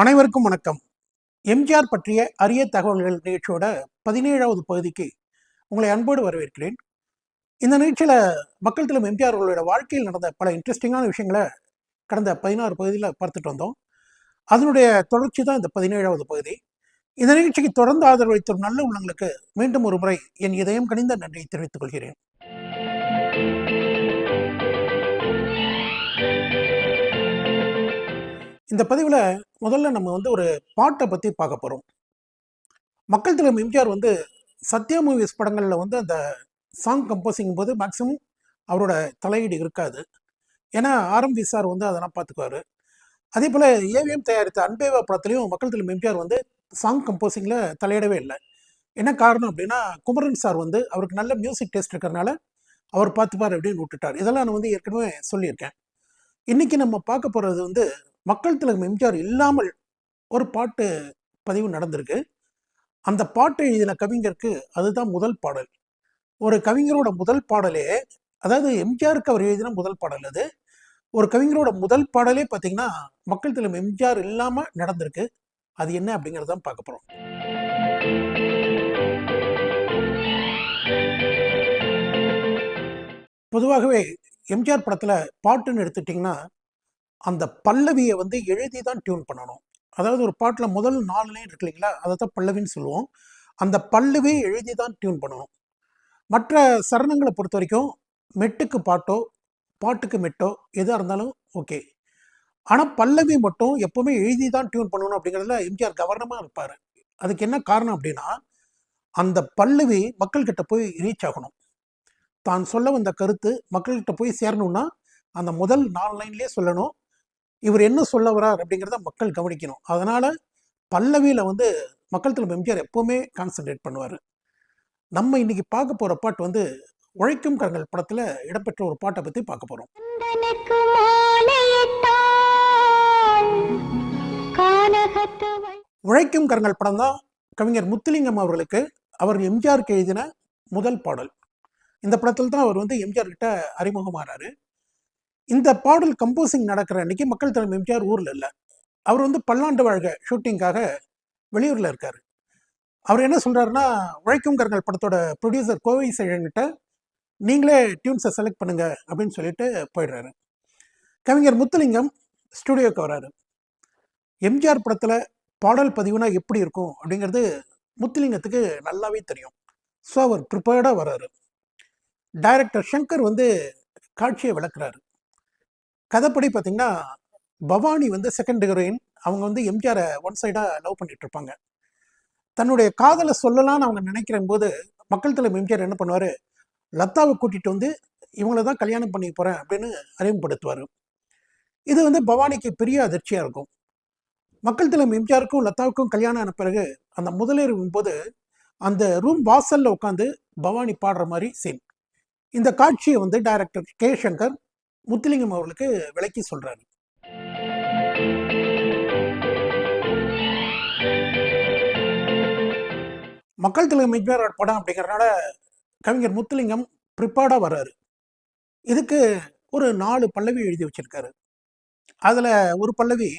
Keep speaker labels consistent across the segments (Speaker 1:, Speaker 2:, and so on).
Speaker 1: அனைவருக்கும் வணக்கம். எம்ஜிஆர் பற்றிய அரிய தகவல்கள் நிகழ்ச்சியோட பதினேழாவது பகுதிக்கு உங்களை அன்போடு வரவேற்கிறேன். இந்த நிகழ்ச்சியில் மக்கள் திலும் எம்ஜிஆர் அவர்களோட வாழ்க்கையில் நடந்த பல இன்ட்ரெஸ்டிங்கான விஷயங்களை கடந்த பதினாறு பகுதியில் பார்த்துட்டு வந்தோம். அதனுடைய தொடர்ச்சி தான் இந்த பதினேழாவது பகுதி. இந்த நிகழ்ச்சிக்கு தொடர்ந்து ஆதரவளித்த ஒரு நல்ல உள்ளங்களுக்கு மீண்டும் ஒரு முறை என் இதயம் கனிந்த நன்றியை தெரிவித்துக் கொள்கிறேன். இந்த பதிவில் முதல்ல நம்ம வந்து ஒரு பாட்டை பற்றி பார்க்க போகிறோம் மக்கள் திலம் எம்ஜிஆர் வந்து சத்யா மூவிஸ் படங்களில் வந்து அந்த சாங் கம்போசிங் போது மேக்ஸிமம் அவரோட தலையீடு இருக்காது. ஏன்னா ஆர்எம்பி சார் வந்து அதெல்லாம் பார்த்துக்குவாரு. அதே போல் ஏவிஎம் தயாரித்த அன்பேவா படத்துலையும் மக்கள் திலம் எம்ஜிஆர் வந்து சாங் கம்போசிங்கில் தலையிடவே இல்லை. என்ன காரணம் அப்படின்னா குமரன் சார் வந்து அவருக்கு நல்ல மியூசிக் டேஸ்ட் இருக்கிறனால அவர் பார்த்துப்பார் அப்படின்னு விட்டுட்டார். இதெல்லாம் நான் வந்து ஏற்கனவே சொல்லியிருக்கேன். இன்றைக்கி நம்ம பார்க்க போகிறது வந்து மக்கள் திலகம் எம்ஜிஆர் இல்லாமல் ஒரு பாட்டு பதிவு நடந்திருக்கு. அந்த பாட்டு எழுதின கவிஞருக்கு அதுதான் முதல் பாடல். ஒரு கவிஞரோட முதல் பாடலே அதாவது எம்ஜிஆருக்கு அவர் எழுதின முதல் பாடல் அது. ஒரு கவிஞரோட முதல் பாடலே பார்த்தீங்கன்னா மக்கள் திலம் எம்ஜிஆர் இல்லாமல் நடந்திருக்கு. அது என்ன அப்படிங்கிறதான் பார்க்க போகிறோம் பொதுவாகவே எம்ஜிஆர் படத்தில் பாட்டுன்னு எடுத்துட்டிங்கன்னா அந்த பல்லவியை வந்து எழுதி தான் டியூன் பண்ணணும். அதாவது ஒரு பாட்டில் முதல் நாலு லைன் இருக்கு இல்லைங்களா? அதை தான் பல்லவின்னு சொல்லுவோம். அந்த பல்லவியை எழுதி தான் டியூன் பண்ணணும். மற்ற சரணங்களை பொறுத்த வரைக்கும் மெட்டுக்கு பாட்டோ பாட்டுக்கு மெட்டோ எதாக இருந்தாலும் ஓகே ஆனால் பல்லவி மட்டும் எப்போவுமே எழுதி தான் டியூன் பண்ணணும் அப்படிங்கிறதுல எம்ஜிஆர் கவனமாக இருப்பார். அதுக்கு என்ன காரணம் அப்படின்னா அந்த பல்லவி மக்கள்கிட்ட போய் ரீச் ஆகணும். தான் சொல்ல வந்த கருத்து மக்கள்கிட்ட போய் சேரணும்னா அந்த முதல் நாலு லைன்லேயே சொல்லணும். இவர் என்ன சொல்ல வரார் அப்படிங்கிறத மக்கள் கவனிக்கணும். அதனால் பல்லவியில் வந்து மக்கள் தலைவர் எம்ஜிஆர் எப்போவுமே கான்சென்ட்ரேட் பண்ணுவார். நம்ம இன்னைக்கு பார்க்க போகிற பாட்டு வந்து உழைக்கும் கரங்கள் படத்தில் இடம்பெற்ற ஒரு பாட்டை பற்றி பார்க்க போகிறோம் உழைக்கும் கரங்கள் படம் தான் கவிஞர் முத்துலிங்கம் அவர்களுக்கு அவர் எம்ஜிஆருக்கு எழுதின முதல் பாடல். இந்த படத்தில் தான் அவர் வந்து எம்ஜிஆர் கிட்ட அறிமுகமானாரு இந்த பாடல் கம்போசிங் நடக்கிற அன்னைக்கு மக்கள் தலைமை எம்ஜிஆர் ஊரில் இல்லை. அவர் வந்து பல்லாண்டு வாழ்க ஷூட்டிங்காக வெளியூரில் இருக்கார். அவர் என்ன சொல்கிறாருன்னா உழைக்கும் கரங்கள் படத்தோட ப்ரொடியூசர் கோவை சேழன்கிட்ட நீங்களே டியூன்ஸை செலக்ட் பண்ணுங்க அப்படின்னு சொல்லிட்டு போயிடுறாரு. கவிஞர் முத்துலிங்கம் ஸ்டுடியோக்கு வராரு. எம்ஜிஆர் படத்தில் பாடல் பதிவுனா எப்படி இருக்கும் அப்படிங்கிறது முத்துலிங்கத்துக்கு நல்லாவே தெரியும். ஸோ அவர் ப்ரிப்பேர்டாக வர்றாரு டைரக்டர் சங்கர் வந்து காட்சியை விளக்குறாரு. கதைப்படி பார்த்தீங்கன்னா பவானி வந்து செகண்ட் ஹீரோயின் அவங்க வந்து எம்ஜிஆரை ஒன் சைடாக லவ் பண்ணிட்டு இருப்பாங்க. தன்னுடைய காதலை சொல்லலாம்னு அவங்க நினைக்கிற போது மக்கள் தலைவர் எம்ஜிஆர் என்ன பண்ணுவார்? லத்தாவை கூட்டிகிட்டு வந்து இவங்கள தான் கல்யாணம் பண்ணி போகிறேன் அப்படின்னு அறிமுகப்படுத்துவார். இது வந்து பவானிக்கு பெரிய அதிர்ச்சியாக இருக்கும். மக்கள் தலைவர் எம்ஜிஆருக்கும் லத்தாவுக்கும் கல்யாணம் ஆன பிறகு அந்த முதலிரவின் போது அந்த ரூம் வாசலில் உட்காந்து பவானி பாடுற மாதிரி சீன் இந்த காட்சியை வந்து டைரக்டர் கே. சங்கர் முத்துலிங்கம் அவர்களுக்கு விளக்கி சொல்றாரு. மக்கள் தலைவர் எம்ஜிஆர் படம் அப்படிங்கிறனால கவிஞர் முத்துலிங்கம் ப்ரிப்பேர்டாக வர்றாரு. இதுக்கு ஒரு நாலு பல்லவி எழுதி வச்சிருக்காரு. அதில் ஒரு பல்லவி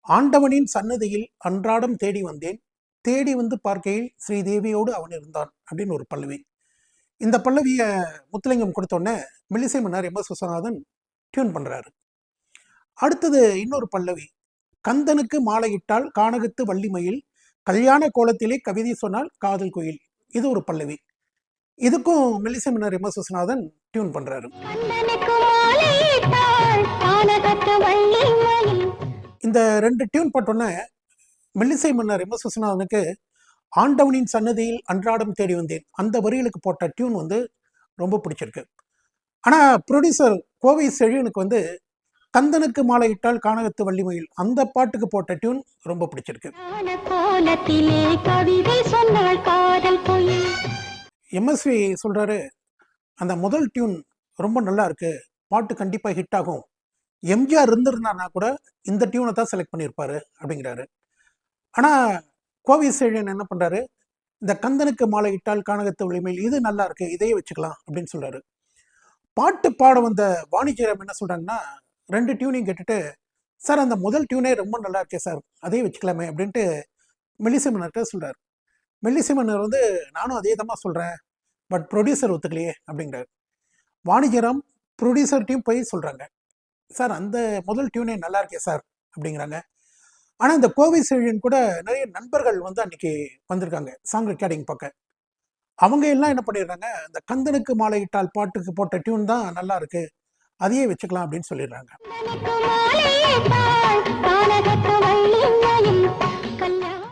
Speaker 1: ஆண்டவனின் சன்னதியில் அன்றாடம் தேடி வந்தேன். தேடி வந்து பார்க்கையில் ஸ்ரீதேவியோடு அவன் இருந்தான். அப்படின்னு ஒரு பல்லவி. இந்த பல்லவியை முத்துலிங்கம் கொடுத்தோன்னே மில்லிசை மன்னர் எம் எஸ் விஸ்வநாதன் டியூன் பண்ணுறாரு அடுத்தது இன்னொரு பல்லவி. கந்தனுக்கு மாலையிட்டால் கானகத்து வள்ளிமயில் கல்யாண கோலத்திலே கவிதை சொன்னால் காதல் கோயில். இது ஒரு பல்லவி. இதுக்கும் மில்லிசை மன்னர் எம் எஸ் விஸ்வநாதன் டியூன் பண்ணுறாரு இந்த ரெண்டு டியூன் போட்டோன்னே மெல்லிசை மன்னர் எம் எஸ் விஸ்வநாதனுக்கு ஆண்டவனின் சன்னதியில் அன்றாடம் தேடி வந்தேன். அந்த வரிகளுக்கு போட்ட டியூன் வந்து ரொம்ப பிடிச்சிருக்கு. ஆனால் ப்ரொடியூசர் கோவை செழியனுக்கு வந்து கந்தனுக்கு மாலையிட்டால் கானகத்து வள்ளிமயில் அந்த பாட்டுக்கு போட்ட டியூன் ரொம்ப பிடிச்சிருக்கு. எம்எஸ்வி சொல்கிறாரு அந்த முதல் டியூன் ரொம்ப நல்லா இருக்கு. பாட்டு கண்டிப்பாக ஹிட் ஆகும். எம்ஜிஆர் இருந்திருந்தாருனா கூட இந்த டியூனை தான் செலக்ட் பண்ணியிருப்பாரு அப்படிங்கிறாரு. ஆனால் கோவை செழியன் என்ன பண்ணுறாரு இந்த கந்தனுக்கு மாலை இட்டால் கானகத்து வலிமையில் இது நல்லா இருக்கு இதையே வச்சுக்கலாம் அப்படின்னு சொல்றாரு. பாட்டு பாட வந்த வாணிஜரம் என்ன சொல்றாங்கன்னா ரெண்டு டியூனையும் கேட்டுட்டு சார் அந்த முதல் டியூனே ரொம்ப நல்லா இருக்கே சார் அதே வச்சுக்கலாமே அப்படின்ட்டு மெல்லிசைமன்னர்கிட்ட சொல்கிறார் மெல்லிசிமன்னர் வந்து நானும் அதே தான் சொல்கிறேன் பட் ப்ரொடியூசர் ஒத்துக்கலையே அப்படிங்கிறார். வாணிஜராம் ப்ரொடியூசர்ட்டையும் போய் சொல்கிறாங்க சார் அந்த முதல் டியூனே நல்லா இருக்கே சார் அப்படிங்கிறாங்க. ஆனால் இந்த கோவை செழியன் கூட நிறைய நண்பர்கள் வந்து அன்னைக்கு வந்திருக்காங்க சாங் ரெக்கார்டிங் பார்க்க. அவங்க எல்லாம் என்ன பண்ணிடுறாங்க இந்த கந்தனுக்கு மாலையிட்டால் பாட்டுக்கு போட்ட டியூன் தான் நல்லா இருக்கு அதையே வச்சுக்கலாம் அப்படின்னு சொல்லிடுறாங்க.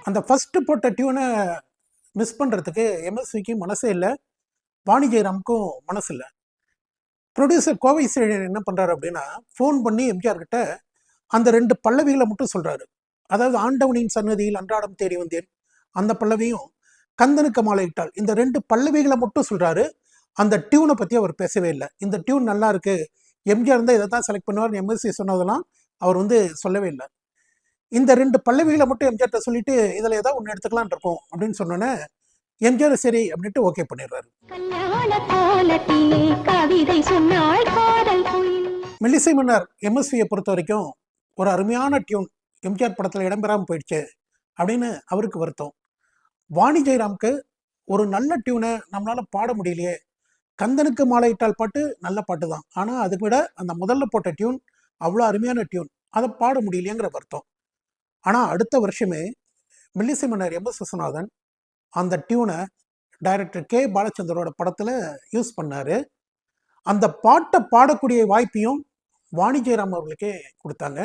Speaker 1: அந்த ஃபர்ஸ்ட் போட்ட டியூனை மிஸ் பண்ணுறதுக்கு எம்எஸ்விக்கு மனசே இல்லை வாணி ஜெயராமுக்கும் மனசு இல்லை. ப்ரொடியூசர் கோவை சேழன் என்ன பண்ணுறாரு அப்படின்னா ஃபோன் பண்ணி எம்ஜிஆர் கிட்ட அந்த ரெண்டு பல்லவிகளை மட்டும் சொல்கிறாரு அதாவது ஆண்டவனின் சன்னதியில் அன்றாடம் தேடி வந்தேன் அந்த பல்லவியும் கந்தனுக்கு மாலையிட்டாள். இந்த ரெண்டு பல்லவிகளை மட்டும் சொல்கிறாரு அந்த டியூனை பற்றி அவர் பேசவே இல்லை. இந்த டியூன் நல்லா இருக்கு. எம்ஜிஆர் இருந்தால் இதை தான் செலக்ட் பண்ணுவார் எம்எஸ்சி சொன்னதெல்லாம் அவர் வந்து சொல்லவே இல்லை. இந்த ரெண்டு பல்லவிகளை மட்டும் எம்ஜிஆர்ட்ட சொல்லிட்டு இதில் ஏதாவது ஒன்று எடுத்துக்கலாம்னு இருக்கோம் அப்படின்னு சொன்னோன்னே எம்ஜிஆர் சரி அப்படின்ட்டு ஓகே பண்ணிடுறாரு. மெல்லிசை மன்னர் எம்எஸ்வியை பொறுத்த வரைக்கும் ஒரு அருமையான டியூன் எம்ஜிஆர் படத்தில் இடம்பெறாமல் போயிடுச்சு அப்படின்னு அவருக்கு வருத்தம். வாணி ஜெயராம்க்கு ஒரு நல்ல டியூனை நம்மளால பாட முடியலையே. கந்தனுக்கு மாலையிட்டால் பாட்டு நல்ல பாட்டு தான் ஆனால் அதுக்கு விட அந்த முதல்ல போட்ட டியூன் அவ்வளோ அருமையான டியூன் அதை பாட முடியலையேங்கிற வருத்தம். ஆனால் அடுத்த வருஷமே மெல்லிசை மன்னர் எம். எஸ். விஸ்வநாதன் அந்த டியூனை டைரக்டர் கே. பாலச்சந்தரோட படத்தில் யூஸ் பண்ணார். அந்த பாட்டை பாடக்கூடிய வாய்ப்பையும் வாணி ஜெயராம் அவர்களுக்கே கொடுத்தாங்க.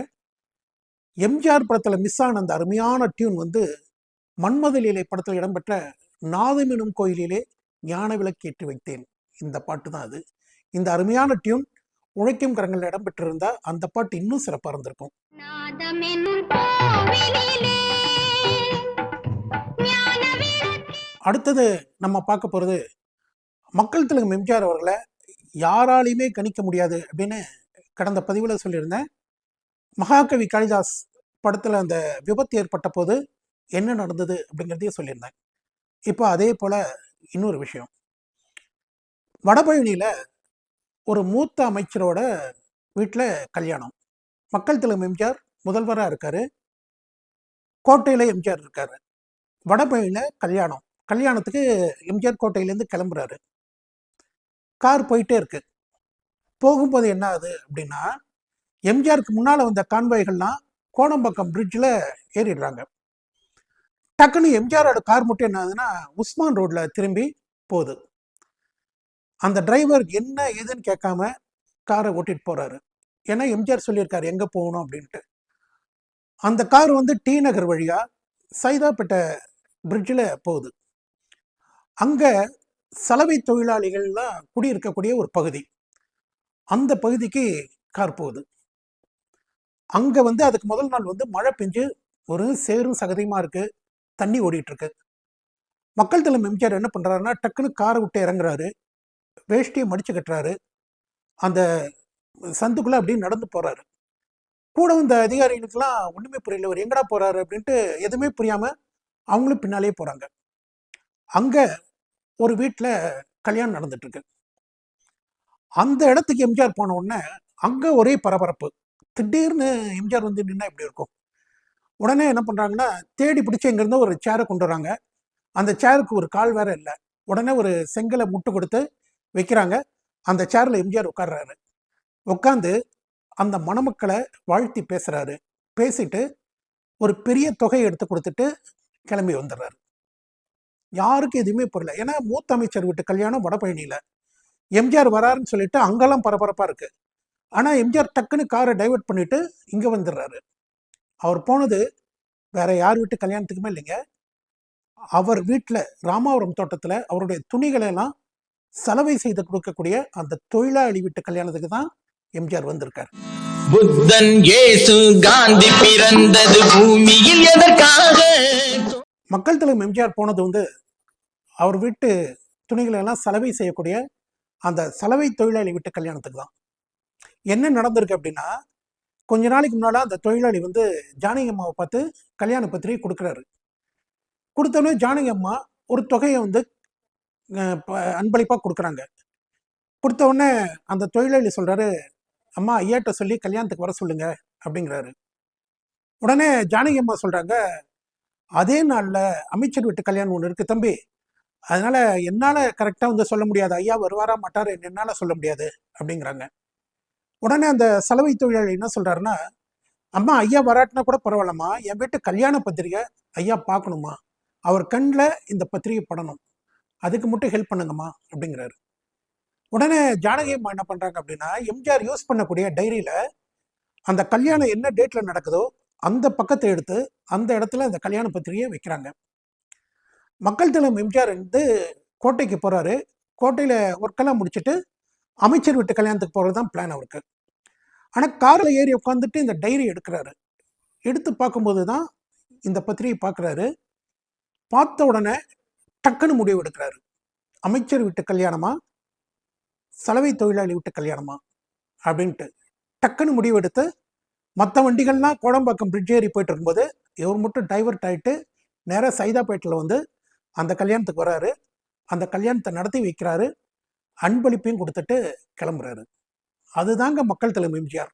Speaker 1: எம்ஜிஆர் படத்தில் மிஸ் ஆன அந்த அருமையான டியூன் வந்து மன்மத லீலை படத்தில் இடம்பெற்ற நாதமெனும் கோயிலிலே ஞான விளக்கேற்றி வைத்தேன். இந்த பாட்டு தான் அது. இந்த அருமையான டியூன் உழைக்கும் கரங்களில் இடம்பெற்றிருந்தா அந்த பாட்டு இன்னும் சிறப்பாக இருந்திருக்கும்.
Speaker 2: விளக்கு
Speaker 1: அடுத்தது நம்ம பார்க்க போகிறது மக்கள் திலகம் எம்ஜிஆர் அவர்களை யாராலையுமே கணிக்க முடியாது அப்படின்னு கடந்த பதிவில் சொல்லியிருந்தேன். மகாகவி காளிதாஸ் படத்தில் அந்த விபத்து ஏற்பட்ட போது என்ன நடந்தது அப்படிங்கிறதையும் சொல்லியிருந்தேன். இப்போ அதே போல் இன்னொரு விஷயம். வடபழனியில் ஒரு மூத்த அமைச்சரோட வீட்டில் கல்யாணம். மக்கள் திலகம் எம்ஜிஆர் முதல்வராக இருக்காரு. கோட்டையில் எம்ஜிஆர் இருக்காரு. வடபழனியில் கல்யாணம். கல்யாணத்துக்கு எம்ஜிஆர் கோட்டையிலேருந்து கிளம்புறாரு. கார் போயிட்டே இருக்கு. போகும்போது என்ன ஆகுது அப்படின்னா எம்ஜிஆருக்கு முன்னால் வந்த கான்வாய்கள்லாம் கோணம்பக்கம் பிரிட்ஜில் ஏறிடுறாங்க. டக்குன்னு எம்ஜிஆரோட கார் மட்டும் என்ன ஆகுதுன்னா உஸ்மான் ரோட்ல திரும்பி போகுது. அந்த டிரைவர் என்ன ஏதுன்னு கேட்காம காரை ஓட்டிட்டு போறாரு. ஏன்னா எம்ஜிஆர் சொல்லியிருக்காரு எங்க போகணும்? அப்படின்ட்டு. அந்த கார் வந்து டி நகர் வழியா சைதாப்பேட்டை பிரிட்ஜில் போகுது. அங்க சலவை தொழிலாளிகள்லாம் குடியிருக்கக்கூடிய ஒரு பகுதி. அந்த பகுதிக்கு கார் போகுது. அங்க வந்து அதுக்கு முதல் நாள் வந்து மழை பெஞ்சு ஒரு சேரும் சகதியுமா இருக்குது தண்ணி ஓடிட்டுருக்கு மக்கள் தலைமை எம்ஜிஆர் என்ன பண்ணுறாருன்னா டக்குன்னு காரை விட்டு இறங்குறாரு. வேஷ்டியை மடிச்சு கட்டுறாரு. அந்த சந்துக்குள்ளே அப்படியே நடந்து போகிறாரு கூட வந்த அதிகாரிகளுக்கெல்லாம் ஒன்றுமே புரியல. ஒரு எங்கடா போகிறாரு அப்படின்ட்டு எதுவுமே புரியாமல் அவங்களும் பின்னாலேயே போகிறாங்க அங்கே ஒரு வீட்டில் கல்யாணம் நடந்துட்டுருக்கு. அந்த இடத்துக்கு எம்ஜிஆர் போன உடனே அங்கே ஒரே பரபரப்பு. திடீர்னு எம்ஜிஆர் வந்து நின்னா எப்படி இருக்கும்? உடனே என்ன பண்ணுறாங்கன்னா தேடி பிடிச்சி இங்கேருந்து ஒரு சேரை கொண்டு வராங்க. அந்த சேருக்கு ஒரு கால் வேற இல்லை. உடனே ஒரு செங்கலை முட்டு கொடுத்து வைக்கிறாங்க. அந்த சேரில் எம்ஜிஆர் உட்கார்றாரு. உட்காந்து அந்த மணமக்களை வாழ்த்தி பேசுகிறாரு பேசிட்டு ஒரு பெரிய தொகையை எடுத்து கொடுத்துட்டு கிளம்பி வந்துடுறாரு. யாருக்கும் எதுவுமே புரியல. ஏன்னா மூத்த அமைச்சர் வீட்டு கல்யாணம் வடபழனியில். எம்ஜிஆர் வராருன்னு சொல்லிட்டு அங்கெல்லாம் பரபரப்பாக இருக்குது ஆனால் எம்ஜிஆர் டக்குன்னு காரை டைவர்ட் பண்ணிட்டு இங்கே வந்துடுறாரு. அவர் போனது வேற யார் வீட்டு கல்யாணத்துக்குமே இல்லைங்க. அவர் வீட்டில் ராமாவரம் தோட்டத்தில் அவருடைய துணிகளை எல்லாம் சலவை செய்து கொடுக்கக்கூடிய அந்த தொழிலாளி வீட்டு கல்யாணத்துக்கு தான் எம்ஜிஆர் வந்திருக்கார்.
Speaker 3: புத்தன் இயேசு காந்தி பிறந்தது பூமியில் எதற்காக?
Speaker 1: மக்கள் தலைவர் எம்ஜிஆர் போனது வந்து அவர் வீட்டு துணிகளை எல்லாம் சலவை செய்யக்கூடிய அந்த சலவை தொழிலாளி வீட்டு கல்யாணத்துக்கு தான். என்ன நடந்திருக்கு அப்படின்னா கொஞ்ச நாளைக்கு முன்னால் அந்த தொழிலாளி வந்து ஜானகி அம்மாவை பார்த்து கல்யாண பத்திரிகை கொடுக்குறாரு. கொடுத்தோடனே ஜானகி அம்மா ஒரு தொகையை வந்து அன்பளிப்பாக ப- கொடுக்குறாங்க. கொடுத்த உடனே அந்த தொழிலாளி சொல்கிறாரு அம்மா ஐயாட்ட சொல்லி கல்யாணத்துக்கு வர சொல்லுங்க அப்படிங்கிறாரு. உடனே ஜானகி அம்மா சொல்கிறாங்க அதே நாளில் அமைச்சர் வீட்டு கல்யாணம் ஒன்று இருக்குது தம்பி. அதனால என்னால் கரெக்டாக வந்து சொல்ல முடியாது. ஐயா வருவாரா மாட்டார்? என்னால் சொல்ல முடியாது அப்படிங்கிறாங்க. உடனே அந்த சலவை தொழிலாளி என்ன சொல்றாருன்னா அம்மா ஐயா வராட்டினா கூட பரவாயில்லம்மா. என் வீட்டு கல்யாண பத்திரிகை ஐயா பார்க்கணுமா அவர் கண்ணில் இந்த பத்திரிகை படணும். அதுக்கு மட்டும் ஹெல்ப் பண்ணுங்கம்மா அப்படிங்கிறாரு. உடனே ஜானகி அம்மா என்ன பண்றாங்க அப்படின்னா எம்ஜிஆர் யூஸ் பண்ணக்கூடிய டைரியில அந்த கல்யாணம் என்ன டேட்ல நடக்குதோ அந்த பக்கத்தை எடுத்து அந்த இடத்துல அந்த கல்யாண பத்திரிகையை வைக்கிறாங்க. மக்கள் தலைவர் எம்ஜிஆர் வந்து கோட்டைக்கு போறாரு. கோட்டையில ஒர்க்கெல்லாம் முடிச்சுட்டு அமைச்சர் வீட்டு கல்யாணத்துக்கு போறது தான் பிளான் அவருக்கு. ஆனால் காரில் ஏறி உட்காந்துட்டு இந்த டைரி எடுக்கிறாரு. எடுத்து பார்க்கும்போது தான் இந்த பத்திரிகை பார்க்குறாரு. பார்த்த உடனே டக்குன்னு முடிவு எடுக்கிறாரு. அமைச்சர் வீட்டு கல்யாணமா? சலவை தொழிலாளி வீட்டு கல்யாணமா? அப்படின்ட்டு டக்குன்னு முடிவு எடுத்து மற்ற வண்டிகள்லாம் கோடம்பாக்கம் பிரிட்ஜ் ஏறி போயிட்டு இருக்கும்போது இவர் மட்டும் டைவர்ட் ஆகிட்டு நேராக சைதாப்பேட்டில் வந்து அந்த கல்யாணத்துக்கு வராரு. அந்த கல்யாணத்தை நடத்தி வைக்கிறாரு. அன்பளிப்பையும் கொடுத்துட்டு கிளம்புறாரு. அதுதாங்க மக்கள் தலைமை எம்ஜிஆர்.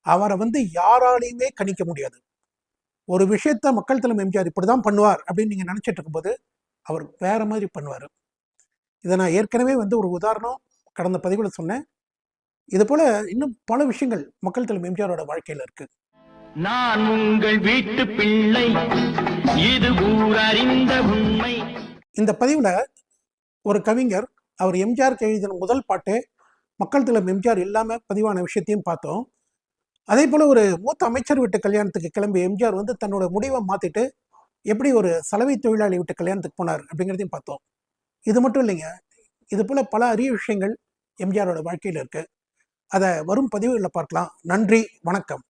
Speaker 1: அவரை வந்து யாராலையுமே கணிக்க முடியாது. ஒரு விஷயத்த மக்கள் தலைமை எம்ஜிஆர் இப்படிதான் பண்ணுவார் அப்படின்னு நீங்க நினைச்சிட்டு இருக்கும்போது அவர் வேற மாதிரி பண்ணுவார். இதை நான் ஏற்கனவே வந்து ஒரு உதாரணம் கடந்த பதிவில் சொன்னேன். இது போல இன்னும் பல விஷயங்கள் மக்கள் தலைமை எம்ஜிஆரோட வாழ்க்கையில இருக்கு.
Speaker 3: நான் உங்கள் வீட்டு பிள்ளை. இது ஊரறிந்த உண்மை.
Speaker 1: இந்த பதிவில் ஒரு கவிஞர் அவர் எம்ஜிஆருக்கு எழுதின முதல் பாட்டு மக்கள் தலைவர் எம்ஜிஆர் இல்லாமல் பதிவான விஷயத்தையும் பார்த்தோம். அதே போல் ஒரு மூத்த அமைச்சர் வீட்டு கல்யாணத்துக்கு கிளம்பி எம்ஜிஆர் வந்து தன்னோட முடிவை மாற்றிட்டு எப்படி ஒரு சலவை தொழிலாளி வீட்டு கல்யாணத்துக்கு போனார் அப்படிங்கிறதையும் பார்த்தோம். இது மட்டும் இல்லைங்க. இது போல் பல அரிய விஷயங்கள் எம்ஜிஆரோட வாழ்க்கையில் இருக்குது அதை வரும் பதிவுகளில் பார்க்கலாம். நன்றி. வணக்கம்.